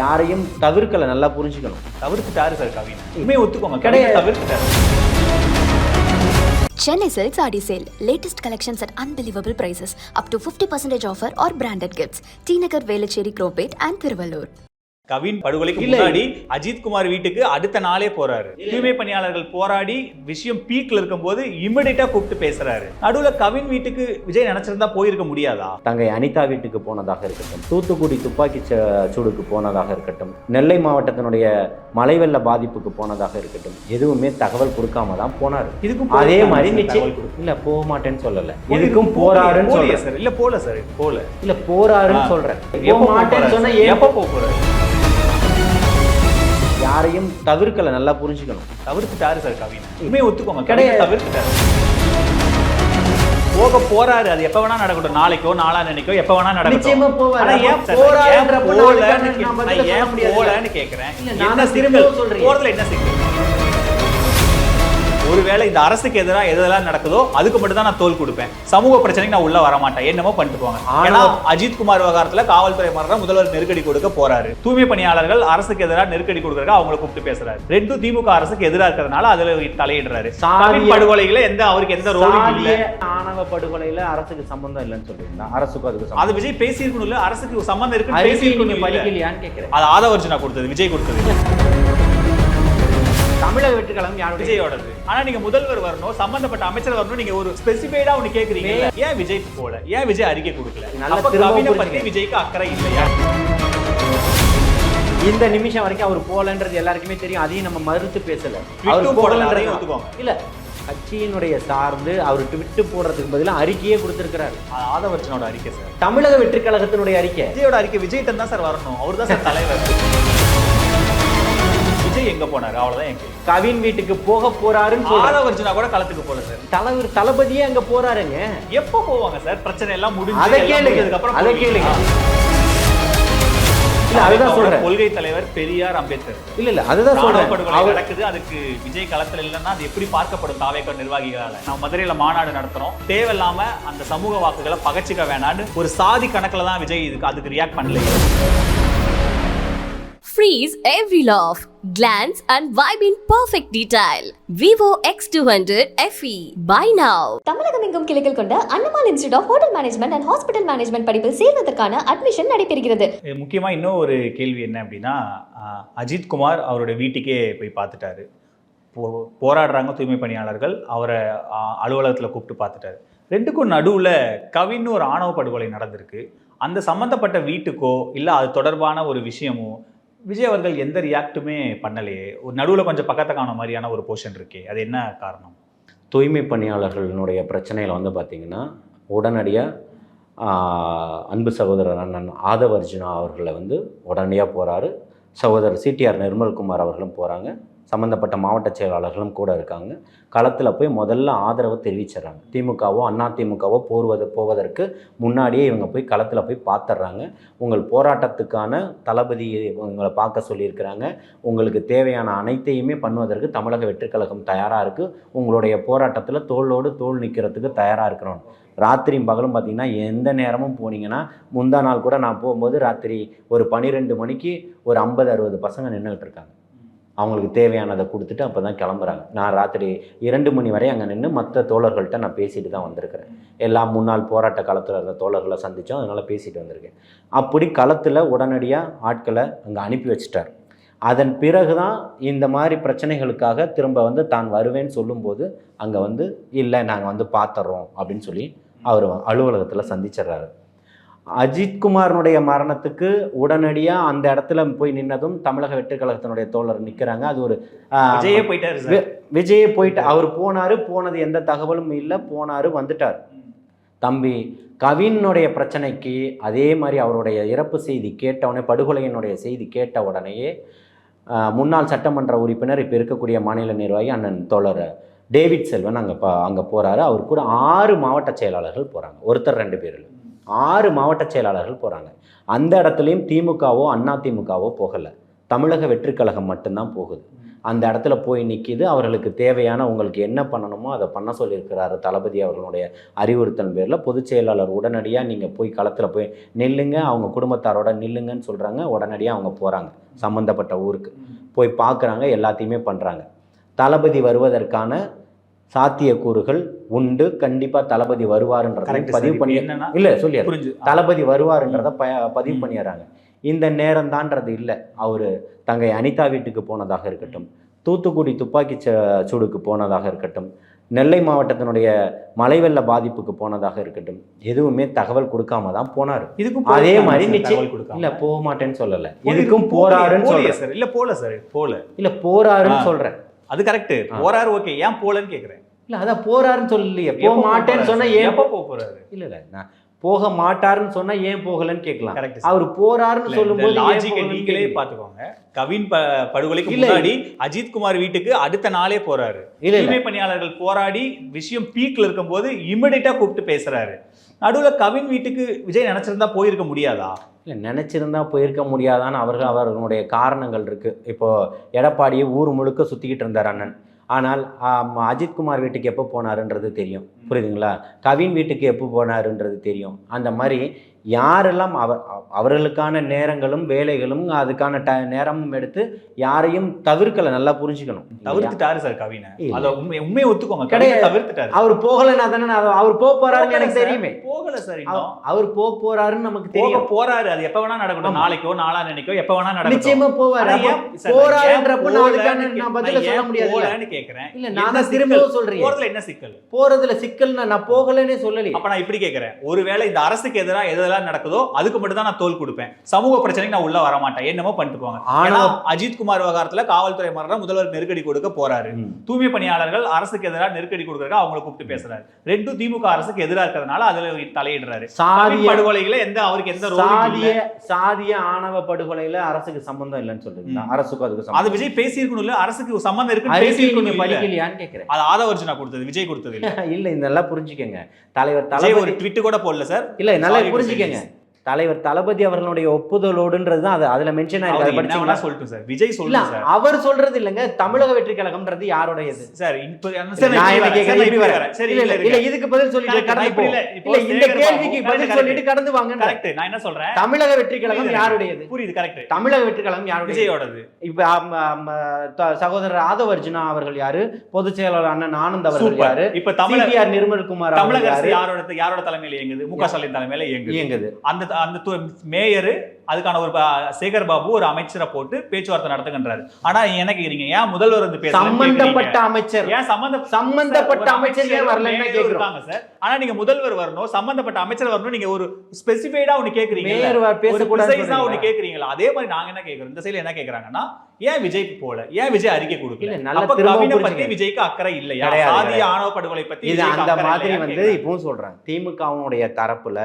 யாரையும் தவிர்க்கல நல்லா புரிஞ்சுக்கணும் தவிர்த்துட்டாரு சார் கவின் உண்மையை ஒத்துக்கோங்க கிடையாது. தவிர்த்துட்டாரு Chennai Silks Adi Sale. Latest collections at unbelievable prices. Up to 50% offer or branded gifts. T Nagar, Velachery, Cropate and Thiruvallur. Kavin படுகொலைக்கு. முன்னாடி அஜித் குமார் வீட்டுக்கு அடுத்த நாளே போறாரு. தூய்மை பணியாளர்கள் போராடி விஷயம் பீக்ல இருக்கும்போது இமிடியட்டா கூப்பிட்டு பேசுறாரு. நடுவுல கவின் வீட்டுக்கு விஜய் நினைச்சிருந்தா போயிருக்க முடியாதா? தங்கை அனிதா வீட்டுக்கு போனதாக இருக்கட்டும் தூத்துக்குடி துப்பாக்கி சூடுக்கு போனதாக இருக்கட்டும் நெல்லை மாவட்டத்தினுடைய மழை வெள்ள பாதிப்புக்கு போனதாக இருக்கட்டும் எதுவுமே தகவல் கொடுக்காம தான் போனார். இதுக்கும் அதே மாதிரி. இல்ல போக மாட்டேன்னு சொல்லல. இதுக்கும் போறாருன்னு சொல்றேன். சார். இல்ல போல சார். போல இல்ல போறாருன்னு. சொல்றேன். எப்போ மாட்டேன்னு? சொன்னா எப்போ போறாரு? யாரையும் தவிர்க்கல நல்லா புரிஞ்சுக்கணும். தவிர்த்துட்டாரு சார் கவின். உண்மையை ஒத்துக்கோங்க கிடையாது. தவிர்த்துட்டாரு. போக போறாரு அது எப்ப வேணா நடக்கட்டும். நாளைக்கோ நாளா நினைக்கோ எப்ப வேணா நடக்கட்டும். ஆனா ஏன். போகலன்னு கேக்குறேன். என்ன சிக்கல். போறதுல என்ன சிக்கல்? ஒருவேளை இந்த அரசுக்கு எதிராக எதெல்லாம் நடக்குதோ அதுக்கு மட்டும் தான் நான் தோல் கொடுப்பேன். சமூக பிரச்சனைக்கு நான் உள்ள வர மாட்டேன் என்னமோ பண்ணிட்டு போவாங்க ஆனா- அஜித் குமார் விவகாரத்துல காவல்துறை மாற முதல்வர் நெருக்கடி கொடுக்க போறாரு. தூய்மை பணியாளர்கள் அரசுக்கு எதிராக நெருக்கடி கொடுக்கறதுக்கு அவங்களை கூப்பிட்டு பேசுறாரு. ரெண்டும் திமுக அரசுக்கு எதிராக இருக்கிறதுனால அதுல தலையிடுறாரு. படுகொலைகளை எந்த அவருக்கு எந்த ரோலும் ஆணவ படுகொலையில அரசுக்கு சம்பந்தம் இல்லைன்னு சொல்றீங்களா? அரசுக்கும் அதுக்கு அது விஜய் பேசியிருக்கணும்ல. அரசுக்கு சம்பந்தம் இருக்கு பேசியிருக்கணும் படிக்கலையான்னு கேட்கிறேன் அது ஆதவர்ஜுனா கொடுத்தது விஜய் கொடுத்தது. தமிழக வெற்றிக்கழகம் யாருடைய? விஜயோடது. ஆனா நீங்க முதல்வர் வரணும் சம்பந்தப்பட்ட அமைச்சர் வரணும் நீங்க ஒரு ஸ்பெசிஃபைடா ஒண்ணு கேக்குறீங்க ஏன் விஜய் போல? ஏன் விஜய் அறிக்கை கொடுக்கல? நல்லா கவினை பத்தி. விஜய்க்கு அக்கறை இல்லையா? இந்த நிமிஷம் வரைக்கும் அவர் போலன்றது எல்லாருக்குமே தெரியும். அதையும் நம்ம மறுத்து பேசல. அவர் அதையும் ஒத்துக்கோங்க. இல்ல கட்சியினுடைய சார்ந்து அவர் விட்டு போடுறதுக்கு பதிலா அறிக்கையே கொடுத்திருக்கிறாரு. அது ஆதவர்ஜுனோட அறிக்கை சார். தமிழக வெற்றி கழகத்தினுடைய அறிக்கை. விஜயோட அறிக்கை விஜய் தான் சார் வரணும். அவர் தான் சார் தலைவர். விஜய் எங்க போனாரு? அவ்வளவுதான் என் கேள்வி. கவின் வீட்டுக்கு போக போறாருன்னு ஆதவர்ஜுனா கூட களத்துக்கு போல சார். தலைவர் தளபதியே அங்க போறாருங்க. எப்போ போவாங்க சார்? பிரச்சனை எல்லாம் முடிஞ்சு அதை கேளுங்க. முடிஞ்சதுக்கு அப்புறம் அதை? கேளுங்க. இல்ல அதுதான் சொல்றேன். கொள்கை தலைவர் பெரியார் அம்பேத்கர். இல்ல இல்ல அதுதான் சொல்றேன். அவர் நடக்குது. அதுக்கு விஜய் களத்துல இல்லைன்னா அது எப்படி பார்க்கப்படும் தாவேக்க நிர்வாகிகளால? நம்ம மதுரையில மாநாடு நடத்துறோம். தேவையில்லாம அந்த சமூக வாக்குகளை பகச்சிக்க வேணான்னு ஒரு சாதி கணக்குல தான் விஜய் இதுக்கு அதுக்கு ரியாக்ட் பண்ணல Freeze every laugh, glance and vibe in perfect detail. Vivo X200 FE. Buy now. Tamilagam எங்கும் கிளைகள் கொண்ட Annamalai institute of hotel management and hospital management படிப்பில் சேர்வதற்கான அட்மிஷன் நடைபெறுகிறது இது முக்கியமா இன்னும் ஒரு கேள்வி என்ன அப்படின்னா அஜித் குமார் அவருடைய வீட்டுக்கே போய் பார்த்துட்டாரு போ போராடுறாங்க தூய்மை பணியாளர்கள் அவரை அலுவலகத்துல கூப்பிட்டு பார்த்துட்டாரு ரெண்டுக்கும் நடுவுல கவின்னு ஒரு ஆணவ படுகொலை நடந்திருக்கு அந்த சம்பந்தப்பட்ட வீட்டுக்கோ இல்லை அது தொடர்பான ஒரு விஷயமோ விஜய் அவர்கள் எந்த ரியாக்ட்டுமே பண்ணலையே. ஒரு நடுவில் கொஞ்சம் பக்கத்தை காண மாதிரியான ஒரு போர்ஷன் இருக்கே. அது என்ன காரணம்? தூய்மை பணியாளர்களினுடைய பிரச்சனையில் வந்து பார்த்திங்கன்னா உடனடியாக அன்பு சகோதரர் அண்ணன் ஆதவர்ஜுனா அவர்களை வந்து உடனடியாக போகிறாரு சகோதரர் சிடிஆர் நிர்மல்குமார் அவர்களும் போகிறாங்க சம்மந்தப்பட்ட மாவட்ட செயலாளர்களும் கூட இருக்காங்க. களத்தில் போய் முதல்ல ஆதரவை தெரிவிச்சிடறாங்க. திமுகவோ அண்ணா திமுகவோ போர்வது போவதற்கு முன்னாடியே இவங்க போய் களத்தில் போய் பார்த்துட்றாங்க உங்கள் போராட்டத்துக்கான தளபதி உங்களை பார்க்க சொல்லியிருக்கிறாங்க. உங்களுக்கு தேவையான அனைத்தையுமே பண்ணுவதற்கு தமிழக வெற்றுக்கழகம் தயாராக இருக்குது உங்களுடைய போராட்டத்தில் தோளோடு தோள் நிற்கிறதுக்கு தயாராக இருக்கிறோம். ராத்திரியும் பகலும் பார்த்தீங்கன்னா எந்த நேரமும் போனீங்கன்னா முந்தா நாள் கூட நான் போகும்போது ராத்திரி ஒரு பன்னிரெண்டு மணிக்கு ஒரு ஐம்பது அறுபது பசங்க நின்றுட்டு இருக்காங்க. அவங்களுக்கு தேவையானதை கொடுத்துட்டு அப்போ தான் கிளம்புறாங்க. நான் ராத்திரி இரண்டு மணி வரை அங்கே நின்று மற்ற தோழர்கள்ட்ட நான் பேசிட்டு தான் வந்திருக்கிறேன். எல்லா முன்னாள் போராட்ட காலத்தில் இருந்த தோழர்களை சந்தித்தோம் அதனால் பேசிட்டு வந்திருக்கேன். அப்படி களத்தில் உடனடியாக ஆட்களை அங்கே அனுப்பி வச்சிட்டார். அதன் பிறகு தான் இந்த மாதிரி பிரச்சனைகளுக்காக திரும்ப வந்து தான் வருவேன்னு சொல்லும்போது அங்கே வந்து இல்லை நாங்கள் வந்து பார்த்துட்றோம் அப்படின்னு சொல்லி அவர் அலுவலகத்தில் சந்திச்சிடுறாரு. அஜித்குமாரனுடைய மரணத்துக்கு உடனடியாக அந்த இடத்துல போய் நின்னதும் தமிழக வெற்றி கழகத்தினுடைய தோழர் நிற்கிறாங்க அது ஒரு விஜயே போயிட்டாரு விஜயே போயிட்டு அவர் போனாரு போனது எந்த தகவலும் இல்லை போனாரு வந்துட்டார். தம்பி கவினுடைய பிரச்சனைக்கு அதே மாதிரி அவருடைய இறப்பு செய்தி கேட்டவுடனே படுகொலையினுடைய செய்தி கேட்ட உடனேயே முன்னாள் சட்டமன்ற உறுப்பினர் இப்போ இருக்கக்கூடிய மாநில நிர்வாகி அண்ணன் தோழர் டேவிட் செல்வன் அங்கே ப அங்கே போகிறாரு அவர் கூட ஆறு மாவட்ட செயலாளர்கள் போகிறாங்க ஒருத்தர் ரெண்டு பேர் இல்ல. ஆறு மாவட்ட செயலாளர்கள் போகிறாங்க அந்த இடத்துலையும் திமுகவோ அண்ணா திமுகவோ போகலை. தமிழக வெற்றிக்கழகம் மட்டும்தான் போகுது. அந்த இடத்துல போய் நிற்கிது அவர்களுக்கு தேவையான உங்களுக்கு என்ன பண்ணணுமோ அதை பண்ண சொல்லியிருக்கிறாரு தளபதி அவர்களுடைய அறிவுறுத்தல் பேரில். பொதுச் செயலாளர் உடனடியாக நீங்கள் போய் களத்தில் போய் நில்லுங்க. அவங்க குடும்பத்தாரோட நில்லுங்கன்னு சொல்கிறாங்க உடனடியாக அவங்க போகிறாங்க சம்மந்தப்பட்ட ஊருக்கு. போய் பார்க்குறாங்க எல்லாத்தையுமே பண்ணுறாங்க தளபதி வருவதற்கான சாத்தியக்கூறுகள் உண்டு. கண்டிப்பாக தளபதி வருவாருன்றதை பதிவு பண்ணி இல்லை சொல்லி புரிஞ்சு. தளபதி வருவாருன்றத ப பதிவு பண்ணிடுறாங்க. இந்த நேரம் தான்றது இல்லை. அவர் தங்கை அனிதா வீட்டுக்கு போனதாக இருக்கட்டும் தூத்துக்குடி துப்பாக்கி ச- சூடுக்கு போனதாக இருக்கட்டும் நெல்லை மாவட்டத்தினுடைய மழை வெள்ள பாதிப்புக்கு போனதாக இருக்கட்டும் எதுவுமே தகவல் கொடுக்காம தான் போனார். இதுக்கும் அதே மாதிரி நிச்சயம். இல்ல போக மாட்டேன்னு சொல்லல. இதுக்கும் போறாருன்னு சொல்றேன். சார். இல்ல போல சார். போல இல்ல போறாருன்னு. சொல்றேன். அது கரெக்ட். போறாரு ஓகே. ஏன் போலன்னு கேக்குறேன். இல்ல அதான் போறாருன்னு சொல்லலையே. போக மாட்டேன்னு சொன்னா? ஏன் போக போறாரு? இல்ல இல்ல நான் போக மாட்டாருன்னு சொன்னா ஏன் போகலன்னு கேட்கலாம். அவர் போறாருன்னு சொல்லும்போது லாஜிக்கை போகலன்னு நீங்களே. பாத்துக்கோங்க கவின் ப- படுகொலைக்கு. முன்னாடி அஜித் குமார் வீட்டுக்கு அடுத்த நாளே போறாரு. தூய்மை பணியாளர்கள் போராடி விஷயம் பீக்ல இருக்கும்போது இமிடியட்டா கூப்பிட்டு பேசுறாரு. நடுவுல கவின் வீட்டுக்கு விஜய் நினைச்சிருந்தா போயிருக்க முடியாதா? இல்லை நினச்சிருந்தா போயிருக்க முடியாதான்னு அவர்கள் அவர்களுடைய காரணங்கள் இருக்குது இப்போ எடப்பாடியை ஊர் முழுக்க சுற்றிக்கிட்டு இருந்தார் அண்ணன். ஆனால் அஜித்குமார் வீட்டுக்கு எப்போ போனாருன்றது தெரியும். புரியுதுங்களா? கவின் வீட்டுக்கு எப்போ போனாருன்றது தெரியும். அந்த மாதிரி யாரெல்லாம் அவர் அவ- அவர்களுக்கான நேரங்களும் வேலைகளும் அதுக்கான ட நேரமும் எடுத்து யாரையும் தவிர்க்கலை நல்லா புரிஞ்சுக்கணும்? தவிர்த்துட்டாரு சார் கவினை. அத உண்மை உண்மையை ஒத்துக்கோங்க. கிடையாது. தவிர்த்துட்டாரு. அவர் போகலைன்னா தானே நான் அவர் போக போறாருன்னு எனக்கு தெரியுமே. போகல சார் அவர் போக போறாருன்னு நமக்கு தெரியும். போறாரு. அது எப்ப வேணா நடக்கட்டும். ஆமா. நாளைக்கோ நாளா நினைக்கோ எப்ப வேணா நடக்கட்டும். நிச்சயமா போவார். போறாருன்றப்ப ஏன் நான் பதில சொல்ல முடியாது கேக்குறேன். இல்ல நான்? திரும்பவும் சொல்றேன். போறதுல என்ன சிக்கல்? போறதுல சிக்கல் நான் போகலன்னே சொல்லலையே. அப்ப நான் இப்படி கேக்குறேன். ஒருவேளை இந்த அரசுக்கு எதிராக எதெல்லாம் நடக்குதோ அதுக்கு மட்டும் தான் நான் தோல் கொடுப்பேன். சமூக பிரச்சனைக்கு நான் உள்ள வர மாட்டேன் என்னமோ பண்ணிட்டு போவாங்க அஜித் குமார் விவகாரத்துல காவல்துறை மரணம் முதல்வர் நெருக்கடி கொடுக்க போறாரு. தூய்மை பணியாளர்கள் அரசுக்கு எதிராக நெருக்கடி கொடுக்கறதுக்கு அவங்களை கூப்பிட்டு பேசுறாரு. ரெண்டும் திமுக அரசுக்கு எதிராக இருக்கிறதுனால அதுல தலையிடுறாரு. சாதிய படுகொலைகளை எந்த அவருக்கு எந்த சாதிய சாதிய ஆணவ படுகொலையில அரசுக்கு சம்பந்தம் இல்லைன்னு சொல்றீங்களா? ம். அரசுக்கும் அதுக்கு அது விஜய் பேசியிருக்கணும் இல்ல? அரசுக்கு சம்பந்தம் இருக்கு பேசியிருக்கணும். படிக்கலையான்னு கேக்குறேன். அது ஆதவர்ஜுனா கொடுத்தது விஜய் கொடுத்தது இல்ல. இல்ல இதெல்லாம் புரிஞ்சுக்கங்க. தலைவர் விஜய் ஒரு தளபதி ட்விட் கூட போடல சார். இல்ல நல்லா Sorry ശ്രദ്ധിക്കുക ഞാൻ தலைவர் தளபதி அவர்களுடைய ஒப்புதலோடுன்றது தான் அது அதுல மென்ஷன் படிச்சீங்களா சொல்லட்டும் சார் விஜய் சார் அவர் சொல்றது இல்லங்க. தமிழக வெற்றி கழகம்ன்றது யாருடையது? சார் இப்ப இல்ல, சார் இல்ல இதுக்கு பதில் சொல்லிட்டு கடந்து இல்ல, இந்த கேள்விக்கு பதில் சொல்லிட்டு கடந்து வாங்க கரெக்ட் நான் என்ன சொல்றேன்? தமிழக வெற்றி கழகம். யாருடையது? புரியுது கரெக்ட் தமிழக வெற்றி கழகம் யாருடையது? விஜயோடது. இப்ப சகோதரர் ஆதவ அர்ஜுனா அவர்கள் யாரு? பொதுச் செயலாளர் அண்ணன் ஆனந்த் அவர்கள் யாரு? இப்ப தமிழக நிர்மல்குமார் அவர்கள் தமிழக யாரோட யாரோட தலைமையில இயங்குது? மு க ஸ்டாலின் தலைமையில இயங்குது. இயங்குது. அந்த அந்த மேயர் அதுக்கான ஒரு சேகர் பாபு ஒரு அமைச்சரை போட்டு பேச்சுவார்த்தை நடத்துகின்றாரு. ஆனா எனக்கு நீங்க ஏன் முதல்வர் வந்து சம்பந்தப்பட்ட அமைச்சர். ஏன் சம்பந்த சம்பந்தப்பட்ட அமைச்சர் ஏன் வரலன்னு இருக்காங்க சார். ஆனா நீங்க முதல்வர் வரணும் சம்பந்தப்பட்ட அமைச்சர் வரணும் நீங்க ஒரு ஸ்பெசிஃபைடா ஒன்னு கேக்குறீங்க ஒண்ணு சொல்றீங்களா? கேக்குறீங்களா? அதே மாதிரி நாங்க என்ன கேக்குறோம்? இந்த சைடுல என்ன கேக்குறாங்கன்னா ஏன் விஜய் போல? ஏன் விஜய் அறிக்கை கொடுக்கல? அப்ப கவினை பத்தி. விஜய்க்கு அக்கறை இல்லையா? சாதிய கிடையாது. ஆணவ படுகொலை பத்தி இது அந்த மாதிரி வந்து. இப்பவும் சொல்றேன். திமுகவுடைய தரப்புல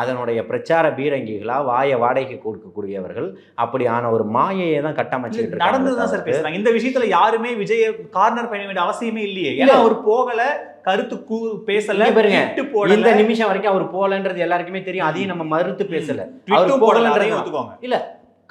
அதனுடைய பிரச்சார பீரங்கிகளா வாய வாடகைக்கு கொடுக்கக்கூடியவர்கள். அப்படியான ஒரு மாயையை தான் இருக்காங்க நடந்ததுதான் சார் பேசுறாங்க. இந்த விஷயத்துல யாருமே விஜய கார்னர் பண்ண வேண்டிய அவசியமே இல்லையே. ஏன்னா அவர் போகல கருத்து கூ பேசல பாருங்க, இந்த நிமிஷம் வரைக்கும் அவர் போலன்றது எல்லாருக்குமே தெரியும். அதையும் நம்ம மறுத்து பேசல. அவர் போகலன்றது தான். ஒத்துக்கோங்க.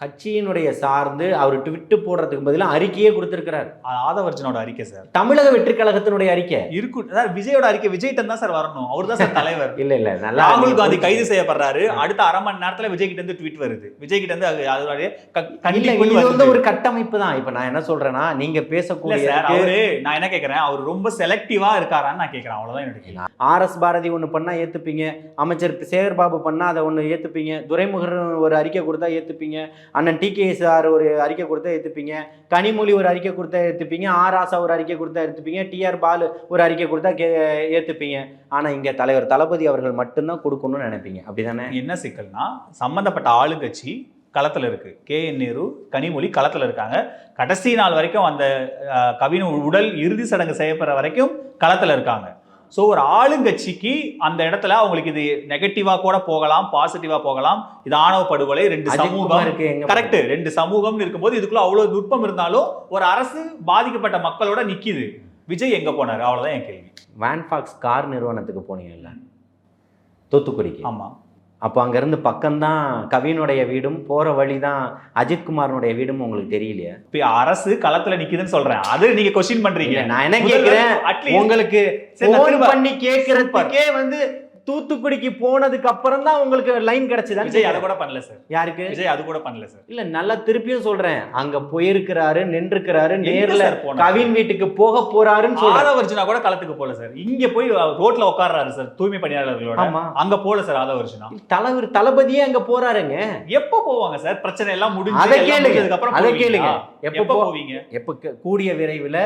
கட்சியினுடைய சார்ந்து அவர் ட்விட்டு போடுறதுக்கு பதிலா அறிக்கையே கொடுத்திருக்கிறார். ஆதவர்ஜனோட அறிக்கை சார். தமிழக வெற்றி கழகத்தினுடைய அறிக்கை. இருக்கும் அதாவது விஜயோட அறிக்கை விஜய் தான் சார் வரணும். அவர் தான் சார் தலைவர். இல்ல இல்ல நல்லா ராகுல் காந்தி கைது. செய்யப்படுறாரு. அடுத்த அரை மணி நேரத்துல விஜய் கிட்ட இருந்து ட்வீட் வருது. விஜய் கிட்ட இருந்து அது- அதோடைய க- இல்ல கண்டிப்புன்னு இது வந்து. ஒரு கட்டமைப்பு தான். இப்ப நான் என்ன சொல்றேன்னா நீங்க பேசக்கூடிய சார் அவரு நான் என்ன கேக்குறேன் அவர் ரொம்ப செலக்டிவா இருக்காரான்னு நான் கேக்குறேன். அவ்வளவுதான் என்னோட ஆர் எஸ் பாரதி ஒன்று பண்ணா ஏத்துப்பீங்க. அமைச்சர் சேகர் பாபு பண்ணா அதை ஒன்று ஏத்துப்பீங்க. துரைமுகர் ஒரு அறிக்கை கொடுத்தா ஏத்துப்பீங்க. அண்ணன் டி கே சார் ஒரு அறிக்கை கொடுத்தா எடுத்துப்பீங்க கனிமொழி ஒரு அறிக்கை கொடுத்தா எடுத்துப்பீங்க ஆர் ஆசா ஒரு அறிக்கை கொடுத்தா எடுத்துப்பீங்க டிஆர் பாலு ஒரு அறிக்கை கொடுத்தா கே ஏற்றுப்பீங்க ஆனால் இங்கே தலைவர் தளபதி அவர்கள் மட்டும்தான் கொடுக்கணும்னு நினைப்பீங்க. அப்படிதானே? என்ன சிக்கல்னா சம்மந்தப்பட்ட ஆளுங்கட்சி களத்தில் இருக்குது கே என் நேரு கனிமொழி களத்தில் இருக்காங்க. கடைசி நாள் வரைக்கும் அந்த அஹ், கவின் உடல் இறுதி சடங்கு செய்யப்படுற வரைக்கும் களத்தில் இருக்காங்க. ஸோ ஒரு ஆளுங்கட்சிக்கு அந்த இடத்துல அவங்களுக்கு இது நெகட்டிவா கூட போகலாம் பாசிட்டிவா போகலாம். இது ஆணவ படுகொலை ரெண்டு சமூகம். எங்க கரெக்ட் ரெண்டு சமூகம்னு இருக்கும்போது இதுக்குள்ள அவ்வளவு நுட்பம் இருந்தாலும் ஒரு அரசு பாதிக்கப்பட்ட மக்களோட நிக்குது. விஜய் எங்க போனாரு? அவ்வளவுதான் என் கேள்வி. வேன்ஃபாக்ஸ் கார் நிறுவனத்துக்கு போனீங்கல்ல? தூத்துக்குடிக்கு. ஆமா. அப்போ அங்கேருந்து பக்கம்தான் கவினுடைய வீடும் போகிற வழி தான் அஜித்குமாரனுடைய வீடும் உங்களுக்கு தெரியலையா? இப்ப அரசு களத்துல நிக்குதுன்னு சொல்றேன். அது நீங்க கொஸ்டின் பண்றீங்க. இல்ல, நான் என்ன கேட்கிறேன் உங்களுக்கு ஃபோன் பண்ணி கேட்கறதுக்கே வந்து தூத்துக்குடிக்கு போனதுக்கு அப்புறம் தான் உங்களுக்கு லைன் கிடைச்சதா? விஜய் அதை கூட பண்ணல சார். யாருக்கு? விஜய் அது கூட பண்ணல சார். இல்ல நல்லா திருப்பியும் சொல்றேன். அங்க போயிருக்கிறாரு நின்றுக்கிறாரு நேர்ல? கவின் வீட்டுக்கு போக போறாருன்னு சொல்றேன். ஆதவர்ஜுனா கூட களத்துக்கு போல சார். இங்க போய் ரோட்ல உட்கார்றாரு சார் தூய்மை பணியாளர்களோட. ஆமா. அங்க போல சார் ஆதவர்ஜுனா. தலைவர் தளபதியே அங்க போறாருங்க. எப்போ போவாங்க சார்? பிரச்சனை எல்லாம் முடிஞ்சு அதை கேளுங்க. அதை? கேளுங்க. எப்போ போவீங்க? எப்ப கூடிய விரைவில்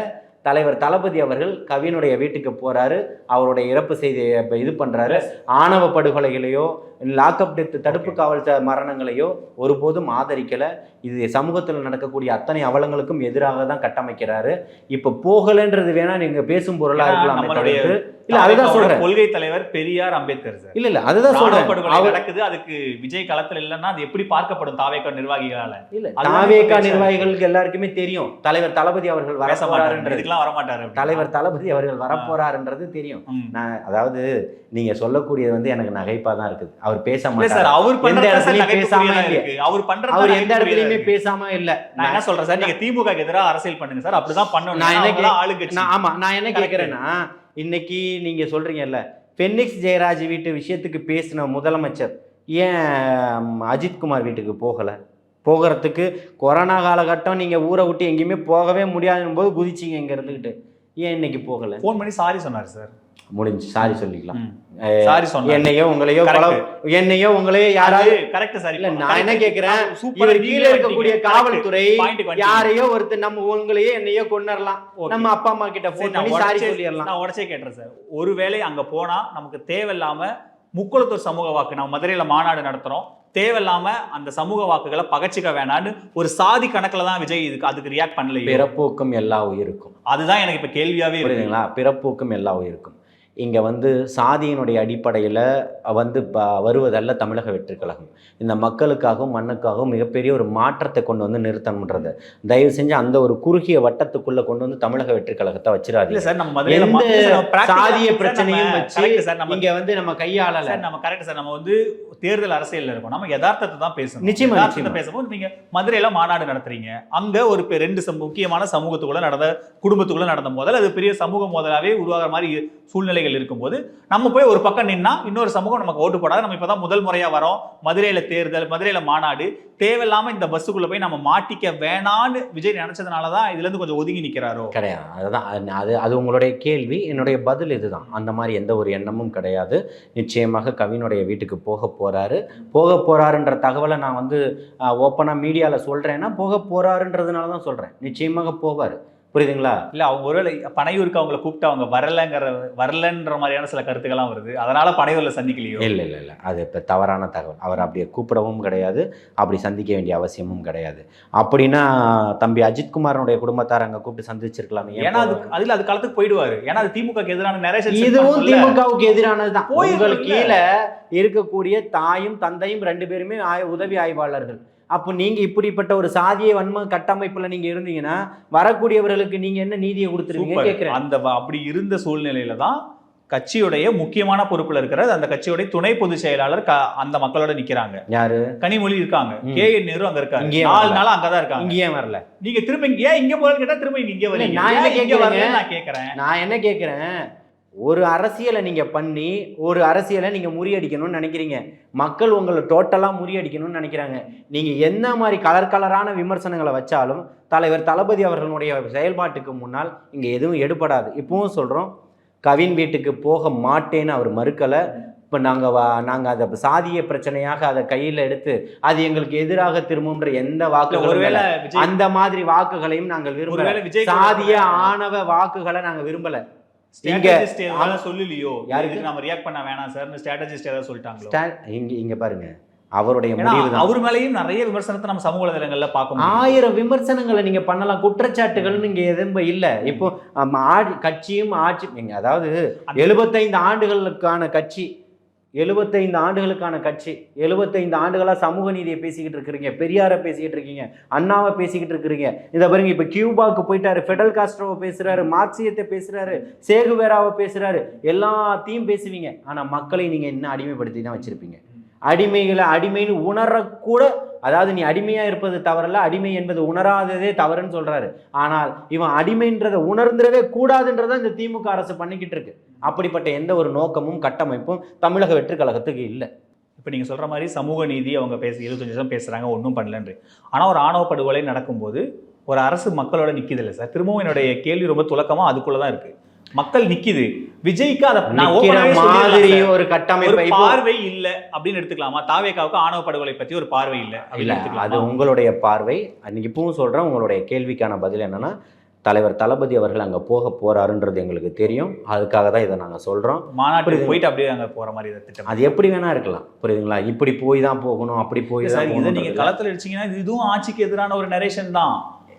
தலைவர் தளபதி அவர்கள் கவினுடைய வீட்டுக்கு போறாரு. அவருடைய இறப்பு செய்தியை இப்ப இது பண்றாரு. ஆணவ படுகொலைகளையோ லாக்அப் டெத் தடுப்பு காவல் மரணங்களையோ ஒருபோதும் ஆதரிக்கல. இது சமூகத்தில் நடக்கக்கூடிய அத்தனை அவலங்களுக்கும் எதிராக தான் கட்டமைக்கிறாரு. இப்ப போகலன்றது வேணா நீங்க பேசும் பொருளா ஏன்னா இருக்கலாமே இல்ல அதுதான் சொல்றேன். கொள்கை தலைவர் பெரியார் அம்பேத்கர் சார். இல்ல இல்ல அதுதான் சொல்றேன். நடக்குது அதுக்கு விஜய் களத்துல இல்லைன்னா அது எப்படி பார்க்கப்படும் தாவேக்கா நிர்வாகிகளால? இல்ல அதுதான் தாவேகா இப்ப பேச- நிர்வாகிகளுக்கு எல்லாருக்குமே தெரியும். தலைவர் தளபதி அவர்கள் வரப்போறாருன்றது. இதுக்கெல்லாம் வரமாட்டாரு. தலைவர் தளபதி அவர்கள் வரப்போறாருன்றது தெரியும். நான் அதாவது நீங்க சொல்லக்கூடியது வந்து எனக்கு நகைப்பா தான் இருக்குது. அவர் பேச இல்ல மாட்டார். சார் அவர் எந்த இடத்துலயும் பேசாம இருக்கு. அவர் பண்றது அவர் எந்த இடத்துலயுமே. பேசாம இல்ல. நான் என்ன சொல்றேன் சார்? நீங்க திமுக எதிராக அரசியல் பண்ணுங்க சார். அப்படிதான் பண்ணணும் நான் என்ன நான் ஆமா நான் என்ன. கேக்குறேன்னா இன்னைக்கு நீங்க சொல்றீங்கல்ல பென்னிக்ஸ் ஜெயராஜ் வீட்டு விஷயத்துக்கு பேசின முதலமைச்சர் ஏன் அஜித்குமார் வீட்டுக்கு போகலை? போகிறதுக்கு கொரோனா காலகட்டம் நீங்கள் ஊரை விட்டு எங்கேயுமே போகவே முடியாதுன்னு போது குதிச்சிங்க இங்கே இருந்துகிட்டு. ஏன் இன்னைக்கு போகலை? ஃபோன் பண்ணி சாரி சொன்னார் சார். முடிஞ்சு. சாரி சொல்லிக்கலாம். சாரி சொன்னார் என்னையோ உங்களையோ என்னையோ உங்களையோ யாராவது கரெக்ட் சார் இல்ல நான் என்ன கேக்குறேன்? சூப்பர் கீழே இருக்கக்கூடிய காவல்துறை யாரையோ ஒருத்தர் நம்ம உங்களையோ என்னையோ கொண்டுறலாம் நம்ம அப்பா அம்மா கிட்ட போன் பண்ணி சாரி சொல்லிடலாம் நான் உடச்சே கேட்டுறேன் சார். ஒருவேளை அங்க போனா நமக்கு தேவையில்லாம முக்குளத்தூர் சமூக வாக்கு நம்ம மதுரையில மாநாடு நடத்துறோம். தேவையில்லாம அந்த சமூக வாக்குகளை பகச்சிக்க வேணான்னு ஒரு சாதி கணக்குல தான் விஜய் இதுக்கு அதுக்கு ரியாக்ட் பண்ணல பிறப்போக்கும் எல்லா உயிருக்கும். அதுதான் எனக்கு இப்ப கேள்வியாவே இருக்கு. புரியுதுங்களா? பிறப்போக்கும் எல்லா உயிருக்கும். இங்க வந்து சாதியினுடைய அடிப்படையில வந்து ப- வருவதல்ல தமிழக வெற்றி கழகம். இந்த மக்களுக்காகவும் மண்ணுக்காகவும் மிகப்பெரிய ஒரு மாற்றத்தை கொண்டு வந்து நிறுத்தணுன்றது. தயவு செஞ்சு அந்த ஒரு குறுகிய வட்டத்துக்குள்ள கொண்டு வந்து தமிழக வெற்றி கழகத்தை வச்சிடாதீங்க. சார் நம்ம எந்த சாதிய பிரச்சனையும் வச்சு சார் நம்ம இங்க வந்து நம்ம கையாளல. சார் நம்ம கரெக்ட் சார் நம்ம வந்து தேர்தல் அரசியல்ல இருக்கோம். நம்ம யதார்த்தத்தை தான் பேசணும். நிச்சயமா, யதார்த்தத்தை நிச்சயமா. பேசும்போது நீங்க மதுரையில மாநாடு நடத்துறீங்க. அங்க ஒரு ரெண்டு முக்கியமான சமூகத்துக்குள்ள நடந்த குடும்பத்துக்குள்ள நடந்த மோதல் அது பெரிய சமூக மோதலாவே உருவாகிற மாதிரி சூழ்நிலைகள் இருக்கும்போது நம்ம போய் ஒரு பக்கம் நின்னா இன்னொரு சமூகம் நமக்கு ஓட்டு போடாது. நம்ம இப்போதான் முதல் முறையா வரோம். மதுரையில தேர்தல் மதுரையில மாநாடு. தேவையில்லாம இந்த பஸ்ஸுக்குள்ள போய் நம்ம மாட்டிக்க வேணான்னு விஜய் நினைச்சதுனாலதான் இதுல இருந்து கொஞ்சம் ஒதுங்கி நிக்கிறாரோ? கிடையாது. அதுதான். அது- அது உங்களுடைய கேள்வி. என்னுடைய பதில் இதுதான். அந்த மாதிரி எந்த ஒரு எண்ணமும் கிடையாது. நிச்சயமாக கவினுடைய வீட்டுக்கு போக போறாரு. போக போறாருன்ற தகவலை நான் வந்து ஓப்பனாக மீடியாவில் சொல்கிறேன்னா போக போறாருன்றதுனால தான் சொல்கிறேன் நிச்சயமாக போவார். புரியுதுங்களா? இல்ல அவங்க ஒருவேளை பனையூருக்கு அவங்கள கூப்பிட்டு அவங்க வரலங்கிற வரலன்ற மாதிரியான சில கருத்துக்கள்லாம் வருது. அதனால பனையூர்ல சந்திக்கலையோ? இல்லை இல்லை இல்லை. அது இப்போ தவறான தகவல். அவர் அப்படியே கூப்பிடவும் கிடையாது. அப்படி சந்திக்க வேண்டிய அவசியமும் கிடையாது. அப்படின்னா தம்பி அஜித்குமாரனுடைய குடும்பத்தார் அங்கே கூப்பிட்டு சந்திச்சிருக்கலாமே. ஏன் ஏன்னா அது? அதுல அது காலத்துக்கு போயிடுவாரு. ஏன்னா அது திமுக எதிரான நிறைய இதுவும். திமுகவுக்கு எதிரானது தான். உங்களுக்கு கீழே இருக்கக்கூடிய தாயும் தந்தையும் ரெண்டு பேருமே உதவி ஆய்வாளர்கள். அப்போ நீங்க இப்படிப்பட்ட ஒரு சாதிய வன்ம கட்டமைப்புல நீங்க இருந்தீங்கன்னா வரக்கூடியவர்களுக்கு நீங்க என்ன நீதியை கொடுத்துருவீங்க? சூப்பர். கேட்கிறேன் அந்த அப்படி இருந்த சூழ்நிலையில தான் கட்சியுடைய முக்கியமான பொறுப்புல இருக்கிற அந்த கட்சியுடைய துணை பொதுச் செயலாளர் அந்த மக்களோட நிக்கிறாங்க. யாரு? கனிமொழி இருக்காங்க. கே என் நேரு அங்க இருக்காங்க நாலு. நாளா அங்கதான் இருக்காங்க. இங்கேயே வரல. நீங்க திரும்ப ஏன் இங்க போறேன்னு கேட்டா திரும்ப இங்க வரீங்க. நான் என்ன நான் கேக்குறேன். நான் என்ன கேட்குறேன் ஒரு அரசியலை நீங்க பண்ணி ஒரு அரசியலை நீங்க முறியடிக்கணும்னு நினைக்கிறீங்க. மக்கள் உங்களை டோட்டலா முறியடிக்கணும்னு நினைக்கிறாங்க. நீங்க என்ன மாதிரி கலர் கலரான விமர்சனங்களை வச்சாலும் தலைவர் தளபதி அவர்களுடைய செயல்பாட்டுக்கு முன்னால் இங்க எதுவும் எடுபடாது. இப்பவும் சொல்றோம் கவின் வீட்டுக்கு போக மாட்டேன்னு அவர் மறுக்கலை. இப்போ நாங்கள் நாங்கள் அதை சாதிய பிரச்சனையாக அதை கையில் எடுத்து அது எங்களுக்கு எதிராக திரும்பும்ன்ற எந்த. விஜய் அந்த மாதிரி வாக்குகளையும் நாங்கள் விரும்பல. சாதிய ஆணவ வாக்குகளை நாங்க விரும்பல. ஸ்ட்ராட்டஜிஸ்ட் ஏதாவது சொல்லலையோ? யாருக்கு? நம்ம ரியாக்ட் பண்ண வேணாம் சார் ஸ்ட்ராட்டஜிஸ்ட் ஏதாவது சொல்லிட்டாங்களோ? இங்க இங்க பாருங்க. அவருடைய முடிவு அவர் மேலயும் நிறைய விமர்சனத்தை நம்ம சமூக வலைதளங்கள்ல பார்க்க முடியும். ஆயிரம் விமர்சனங்களை நீங்க பண்ணலாம். குற்றச்சாட்டுகள் இங்க எதுவும் இல்ல. இப்போ கட்சியும் ஆட்சி அதாவது எழுபத்தைந்து ஆண்டுகளுக்கான கட்சி எழுபத்தைந்து ஆண்டுகளுக்கான கட்சி. எழுபத்தைந்து ஆண்டுகளாக சமூக நீதியை பேசிக்கிட்டு இருக்கிறீங்க. பெரியாரை பேசிக்கிட்டு இருக்கீங்க. அண்ணாவை பேசிக்கிட்டு இருக்கிறீங்க. இதை பாருங்க இப்போ கியூபாக்கு போயிட்டாரு. ஃபெடல் காஸ்ட்ரோவை பேசுகிறாரு மார்க்சியத்தை பேசுகிறாரு சேகுவேராவை பேசுகிறாரு எல்லாத்தையும் பேசுவீங்க. ஆனால் மக்களை நீங்கள் இன்னும் அடிமைப்படுத்தி தான் வச்சுருப்பீங்க. அடிமைகளை அடிமைன்னு உணரக்கூட அதாவது நீ அடிமையாக இருப்பது தவறல்ல அடிமை என்பது உணராததே தவறுன்னு சொல்கிறாரு ஆனால் இவன் அடிமைன்றதை உணர்ந்துடவே கூடாதுன்றதை இந்த திமுக அரசு பண்ணிக்கிட்டு இருக்கு. அப்படிப்பட்ட எந்த ஒரு நோக்கமும் கட்டமைப்பும் தமிழக வெற்றி கழகத்துக்கு இல்லை. இப்போ நீங்கள் சொல்கிற மாதிரி சமூக நீதி அவங்க பேச இருபத்தஞ்சு வருஷம் பேசுகிறாங்க ஒன்றும் பண்ணலன்று ஆனால் ஒரு ஆணவ படுகொலை நடக்கும்போது ஒரு அரசு மக்களோட நிற்கிது இல்லை சார்? திரும்பவும் என்னுடைய கேள்வி ரொம்ப துலக்கமாக அதுக்குள்ளே தான் இருக்குது மக்கள் நிற்கிது விஜய்க்கு அதை மாதிரி. ஒரு கட்டமைப்பை பார்வை இல்ல அப்படின்னு எடுத்துக்கலாமா? தாவேக்காவுக்கு ஆணவ படுகொலை பத்தி ஒரு பார்வை இல்ல இல்ல அது உங்களுடைய பார்வை. அன்னைக்கு இப்பவும் சொல்றேன் உங்களுடைய கேள்விக்கான பதில் என்னன்னா தலைவர் தளபதி அவர்கள் அங்க போக போறாருன்றது எங்களுக்கு தெரியும். அதுக்காக தான் இதை நாங்க சொல்றோம். மாநாட்டுக்கு. போயிட்டு அப்படியே அங்க போற மாதிரி இதை திட்டம் அது எப்படி வேணா இருக்கலாம். புரியுதுங்களா? இப்படி போய் தான் போகணும் அப்படி போய் தான் இதை நீங்க போகணுன்றது களத்துல அடிச்சீங்கன்னா இது இதுவும் ஆட்சிக்கு எதிரான ஒரு நரேஷன் தான்.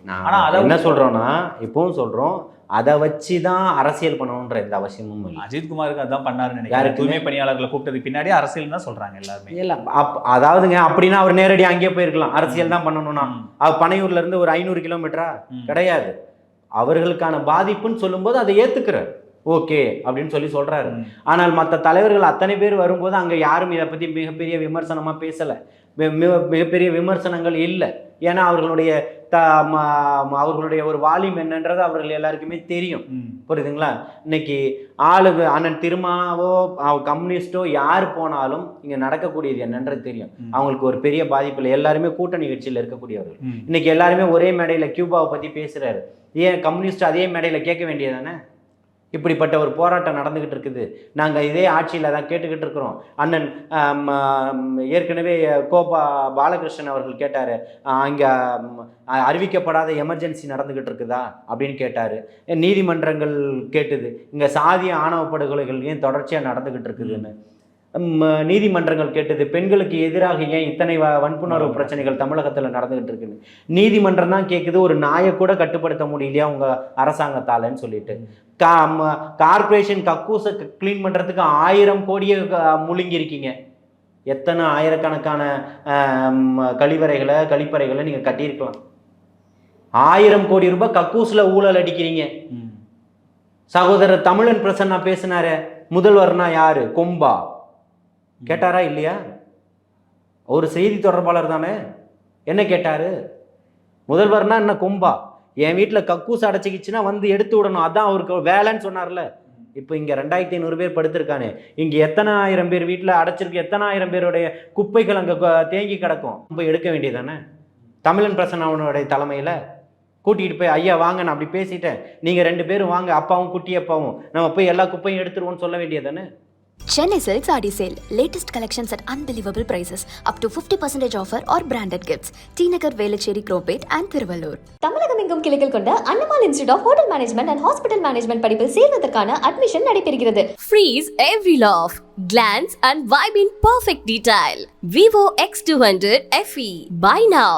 நான் ஆனா அதை என்ன சொல்றோம்னா இப்பவும் சொல்றோம் அதை வச்சு தான் அரசியல் பண்ணணுன்ற எந்த அவசியமும் இல்லை. அஜித் குமாருக்கு அதான் பண்ணாருன்னு நினைக்கிறேன்? தூய்மை பணியாளர்களை கூப்பிட்டதுக்கு பின்னாடி அரசியல் தான் சொல்றாங்க எல்லாருமே. இல்ல அப் அதாவதுங்க அப்படின்னா அவர் நேரடியாக அங்கேயே போயிருக்கலாம். அரசியல் தான் பண்ணணும்னா. அவர் பனையூர்ல இருந்து ஒரு ஐநூறு கிலோமீட்டரா. கிடையாது. அவர்களுக்கான பாதிப்புன்னு சொல்லும்போது அதை ஏத்துக்கிறார். ஓகே அப்படின்னு சொல்லி சொல்றாரு. ம். ஆனால் மற்ற தலைவர்கள் அத்தனை பேர் வரும்போது அங்கே யாரும் இதை பற்றி மிகப்பெரிய விமர்சனமாக பேசலை. மிகப்பெரிய விமர்சனங்கள் இல்லை. ஏன்னா அவர்களுடைய அவர்களுடைய ஒரு வால்யூம் என்னன்றது அவர்கள் எல்லாருக்குமே தெரியும். புரியுதுங்களா? இன்னைக்கு ஆளுங்க அண்ணன் திருமாவோ கம்யூனிஸ்டோ யார் போனாலும் இங்கே நடக்கக்கூடியது என்னன்றது தெரியும். அவங்களுக்கு ஒரு பெரிய பாதிப்பு இல்லை. எல்லாருமே கூட்டணி கட்சியில் இருக்கக்கூடியவர்கள். இன்னைக்கு எல்லாருமே ஒரே மேடையில் கியூபாவை பற்றி பேசுகிறாரு ஏன் கம்யூனிஸ்ட் அதே மேடையில் கேட்க வேண்டியதானே இப்படிப்பட்ட ஒரு போராட்டம் நடந்துக்கிட்டு இருக்குது. நாங்கள் இதே ஆட்சியில் தான் கேட்டுக்கிட்டு இருக்கிறோம். அண்ணன் ஏற்கனவே கோபா பாலகிருஷ்ணன் அவர்கள் கேட்டார் அங்கே அறிவிக்கப்படாத எமர்ஜென்சி நடந்துக்கிட்டு இருக்குதா? அப்படின்னு கேட்டார். நீதிமன்றங்கள் கேட்டுது. இங்கே சாதிய ஆணவ படுகொலைகள் ஏன் தொடர்ச்சியாக நடந்துக்கிட்டு இருக்குதுன்னு. நீதிமன்றங்கள் கேட்டது பெண்களுக்கு எதிராக ஏன் இத்தனை வன்புணர்வு பிரச்சனைகள் தமிழகத்தில் நடந்துகிட்டு இருக்குன்னு நீதிமன்றம் தான் கேட்குது ஒரு நாயை கூட கட்டுப்படுத்த முடியலையா உங்க அரசாங்கத்தாலன்னு சொல்லிட்டு. கா கார்ப்பரேஷன் கக்கூஸை க்ளீன் பண்றதுக்கு ஆயிரம் கோடியை முழுங்கியிருக்கீங்க. எத்தனை ஆயிரக்கணக்கான கழிவறைகளை கழிப்பறைகளை நீங்க கட்டியிருக்கலாம். ஆயிரம் கோடி ரூபாய் கக்கூஸ்ல ஊழல் அடிக்கிறீங்க. சகோதரர் தமிழன் பிரசன்னா பேசினாரே முதல்வர்னா யாரு? கொம்பா. கேட்டாரா இல்லையா? ஒரு செய்தி தொடர்பாளர் தானே. என்ன கேட்டார்? முதல்வர்னா என்ன கும்பா? என் வீட்டில் கக்கூஸ் அடைச்சிக்கிச்சுன்னா வந்து எடுத்து விடணும். அதான் அவருக்கு வேலைன்னு சொன்னார்ல. இப்போ இங்கே ரெண்டாயிரத்தி ஐநூறு பேர் படுத்திருக்கானே. இங்கே எத்தனை ஆயிரம் பேர் வீட்டில் அடைச்சிருக்கு? எத்தனை ஆயிரம் பேருடைய குப்பைகள் அங்கே தேங்கி கிடக்கும்? போய் எடுக்க வேண்டியதானே தமிழன் பிரசன்னவனுடைய தலைமையில் கூட்டிகிட்டு போய் ஐயா வாங்க நான் அப்படி பேசிட்டேன். நீங்கள் ரெண்டு பேரும் வாங்க. அப்பாவும் குட்டி அப்பாவும். நம்ம போய் எல்லா குப்பையும் எடுத்துருவோம்னு சொல்ல வேண்டியதானே Chennai Silks Adi Sale. Latest collections at unbelievable prices. Up to 50% offer or branded gifts. T Nagar, Velachery, Cropate and Thiruvallur. தமிழகம் எங்கும் கிளைகள் கொண்ட Annamalai institute of hotel management and hospital management படிப்பில் சேர்வதற்கான அட்மிஷன் நடைபெறுகிறது Freeze every laugh, glance and vibe in perfect detail. Vivo X200 FE. Buy now.